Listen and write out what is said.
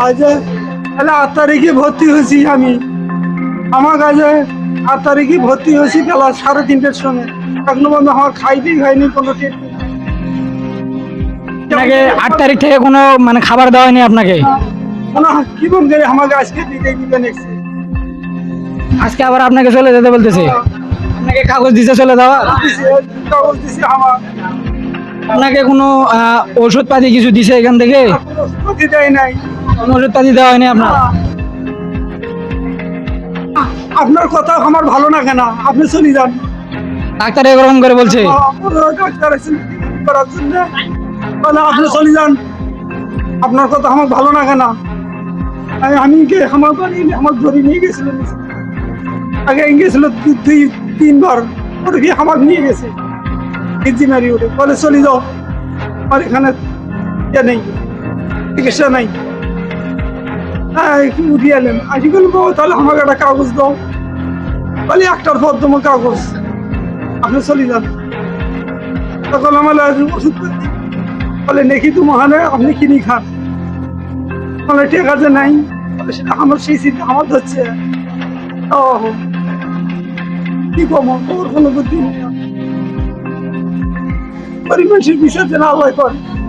আজ তাহলে আট তারিখে ভর্তি হয়েছি আমি। আমার কাছে আট তারিখে ভর্তি হয়েছি বেলা সাড়ে তিনটের সময়। এখনও পর্যন্ত আমার খাইতেই হয়নি কোনো আপনাকে আট তারিখ থেকে কোনো মানে খাবার দেওয়া হয়নি আপনাকে? কি বল করে আমাকে আজকে দিতে দিবে নেক্সট আজকে আবার আপনাকে চলে যেতে বলতেছে? আপনাকে কাগজ দিতে চলে যাওয়া? কাগজ দিছে আমার। আপনাকে কোনো আহ, ওষুধপাতি কিছু দিছে এখান থেকে? দেয় নাই। কোনো দেওয়া হয়নি আপনার? আপনার কথা আমার ভালো না কেন? আপনি চলে যান। ডাক্তার এরকম করে বলছে। ডাক্তার করার জন্য আপনি চলে যান। আপনার কথা আমার ভালো না কেন? আমি আমার বাড়ি আমার ধরে নিয়ে গেছিল আগে গেছিল দুই তিনবার। ওটা কি আমার নিয়ে গেছে। ইজি মারি ওঠে বলে চলে যাও। আমার এখানে ইয়ে নেই চিকিৎসা নাই। উঠিয়ে আজকে বলব তাহলে আমাকে একটা কাগজ দাও। বলে একটার পর তোমার কাগজ। আপনি চলে যান। তখন আমার ওষুধ বলে, নেকি তো আপনি কিনি খান। বলে, ঠিক আছে, নাই। বলে, সেটা আমার সেই চিন্তা আমার ধরছে। ও কি কম ওর কোনো বুদ্ধি নেই। পরিবেশের বিষয় যেন আল্লাহ করে।